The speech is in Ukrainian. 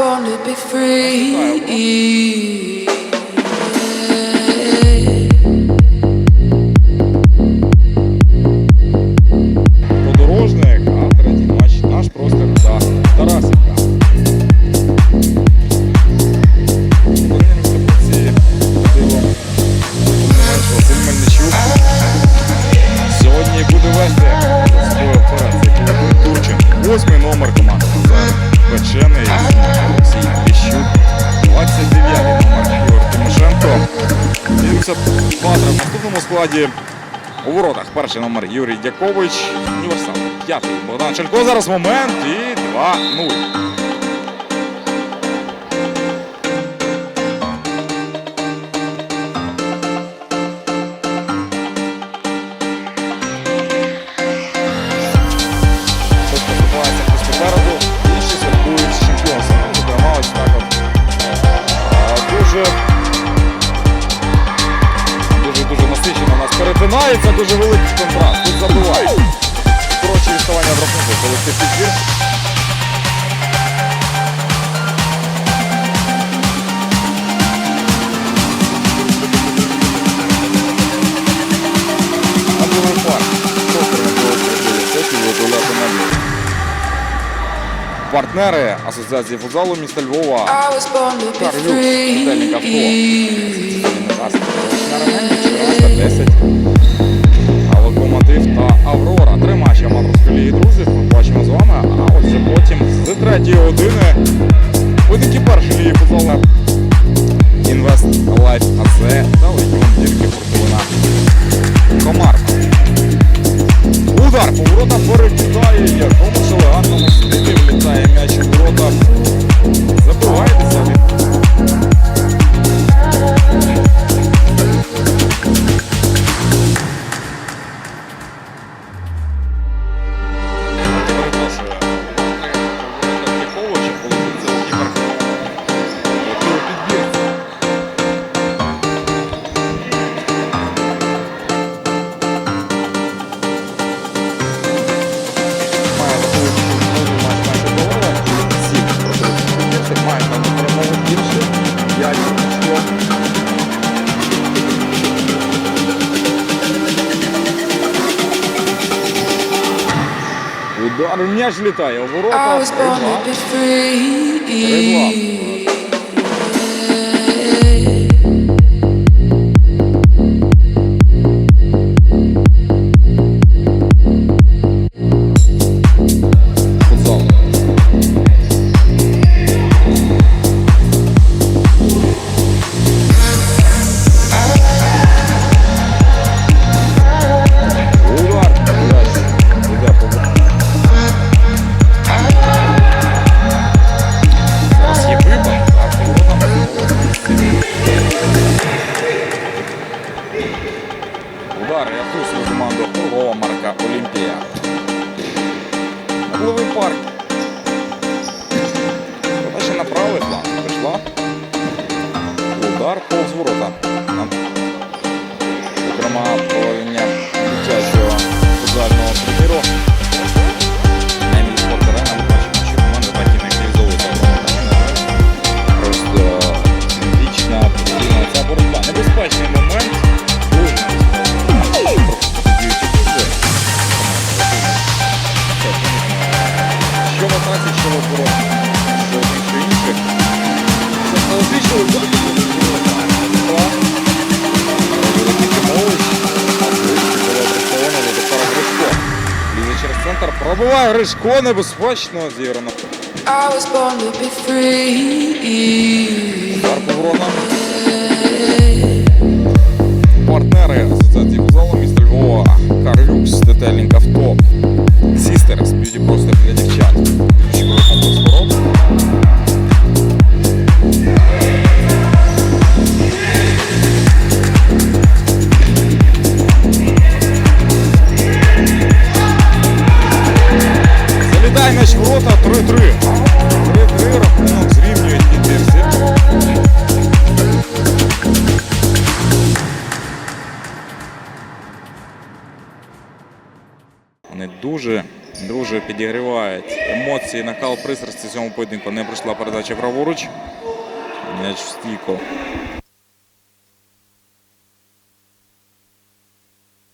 born to be free. Складі. У воротах перший номер Юрій Дякович. Універсал. П'ятий Богдан Ченко. Зараз момент і 2-0. Перетинається, дуже великий контраст. Тут забивають. Коротше відставання в рахунку, підбір. А другий пар. Сесії виготовляти меблі. Партнери Асоціації футзалу міста Львова Карлюк, Віталій Кавко. free. на 10. Локомотив та Аврора. Три матчі аматорської ліги. Ми бачимо з вами. А ось потім з третьої години. Поєдинки першої ліги футзалу. Інвест Лайф АЦ та Легіон Дірки Удар м'яч літає у I Удар рятує свою команду торгова марка Олімпія. Угловий парк. Подача на правий план прийшла. Удар повз ворота. Зокрема, проведення Пробиває Гришко, небезпечно зіграно. I was born to be free. Удар по воротам. Партнери Асоціації залу міста Львова. Карлюкс, детелінг авто. Сістерс, б'юті простір дуже, дуже підігрівають емоції, накал пристрасті цьому поєдинку. Не пройшла передача праворуч. М'яч в стійку.